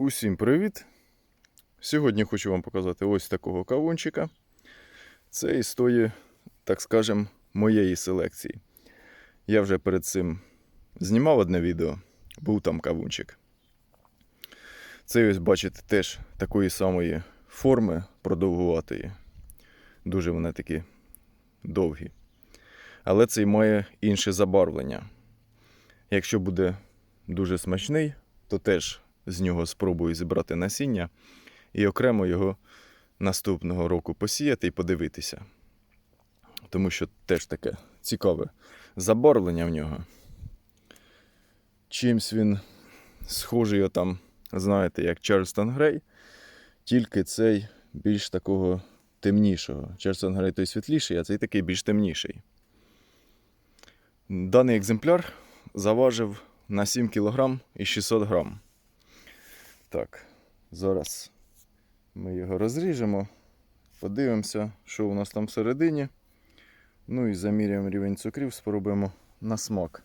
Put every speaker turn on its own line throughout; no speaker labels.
Усім привіт! Сьогодні хочу вам показати ось такого кавунчика. Це із тої, так скажем, моєї селекції. Я вже перед цим знімав одне відео, був там кавунчик. Цей ось, бачите, теж такої самої форми продовгуватої. Дуже вони такі довгі. Але цей має інше забарвлення. Якщо буде дуже смачний, то теж з нього спробую зібрати насіння і окремо його наступного року посіяти і подивитися. Тому що теж таке цікаве забарвлення в нього. Чимсь він схожий, отам, знаєте, як Чарльстон Грей, тільки цей більш такого темнішого. Чарльстон Грей той світліший, а цей такий більш темніший. Даний екземпляр заважив на 7 кг і 600 грам. Так, зараз ми його розріжемо, подивимося, що у нас там всередині. Ну і заміряємо рівень цукрів, спробуємо на смак.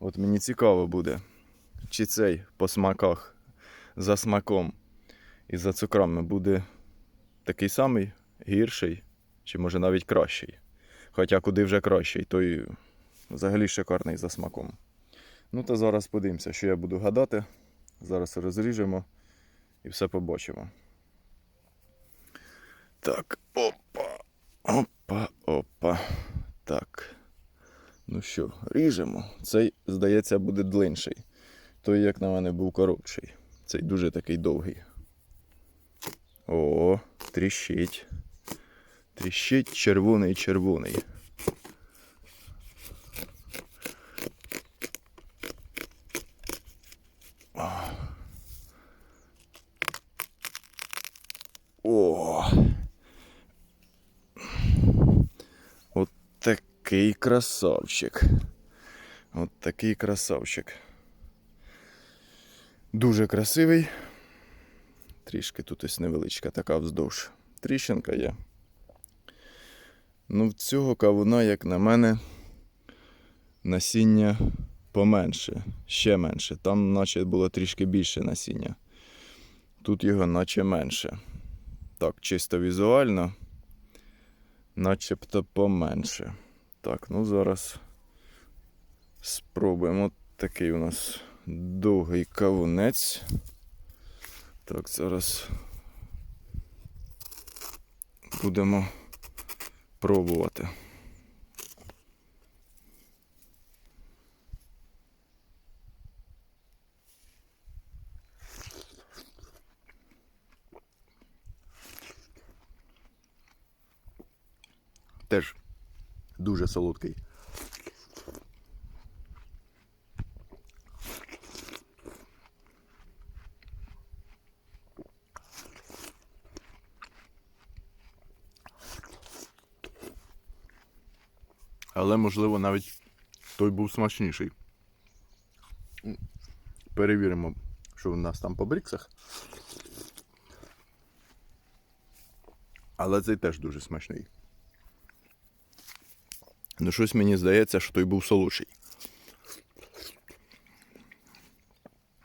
От мені цікаво буде, чи цей по смаках за смаком і за цукрами буде такий самий гірший, чи може навіть кращий. Хоча куди вже кращий, той взагалі шикарний за смаком. Ну то зараз подивимося, що я буду гадати. Зараз розріжемо і все побачимо. Так, опа. Опа, опа. Так. Ну що, ріжемо. Цей, здається, буде длинший. Той, як на мене, був коротший. Цей дуже такий довгий. О, тріщить. Тріщить червоний червоний. О. От такий красавчик. От такий красавчик. Дуже красивий. Трішки тут ось невеличка така вздовж. Тріщинка є. Ну, в цього кавуна, як на мене, насіння поменше, ще менше. Там, наче, було трішки більше насіння. Тут його наче менше. Так, чисто візуально, начебто поменше. Так, ну зараз спробуємо. Такий у нас довгий кавунець. Так, зараз будемо пробувати. Теж дуже солодкий. Але, можливо, навіть той був смачніший. Перевіримо, що в нас там по бріксах. Але цей теж дуже смачний. Ну, щось мені здається, що той був солодший.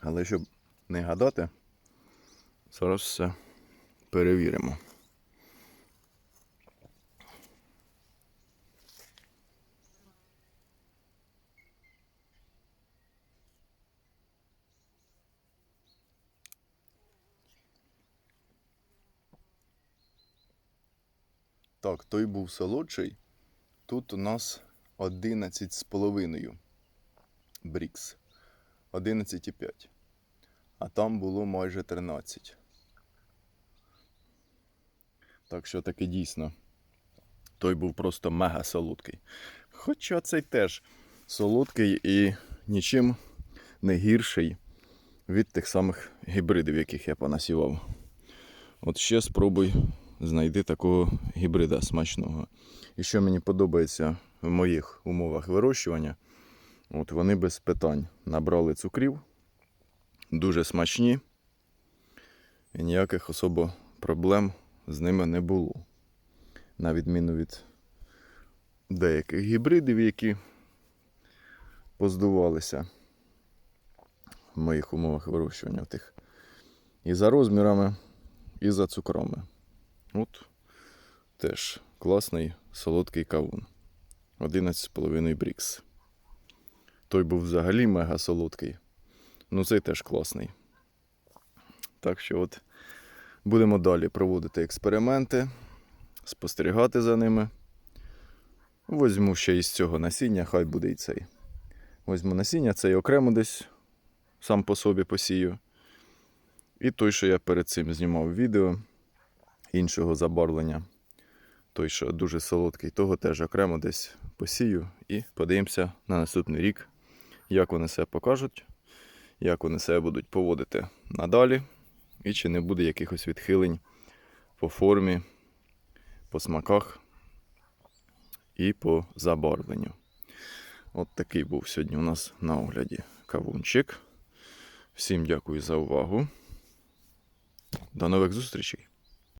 Але щоб не гадати, зараз все перевіримо. Так, той був солодший. Тут у нас 11 з половиною брікс. 11,5. А там було майже 13. Так що таки дійсно. Той був просто мега солодкий. Хоча цей теж солодкий і нічим не гірший від тих самих гібридів, яких я понасівав. От ще спробуй знайти такого гібрида смачного. І що мені подобається в моїх умовах вирощування, от вони без питань набрали цукрів, дуже смачні, і ніяких особо проблем з ними не було. На відміну від деяких гібридів, які поздувалися в моїх умовах вирощування тих І за розмірами, і за цукрами. От теж класний солодкий кавун. 11,5 брікс. Той був взагалі мега солодкий. Ну, цей теж класний. Так що от будемо далі проводити експерименти, спостерігати за ними. Возьму ще із цього насіння, хай буде і цей. Возьму насіння, цей окремо десь сам по собі посію. І той, що я перед цим знімав відео іншого забарвлення. Той, що дуже солодкий, того теж окремо десь посію і подивимося на наступний рік, як вони себе покажуть, як вони себе будуть поводити надалі, і чи не буде якихось відхилень по формі, по смаках і по забарвленню. От такий був сьогодні у нас на огляді кавунчик. Всім дякую за увагу. До нових зустрічей!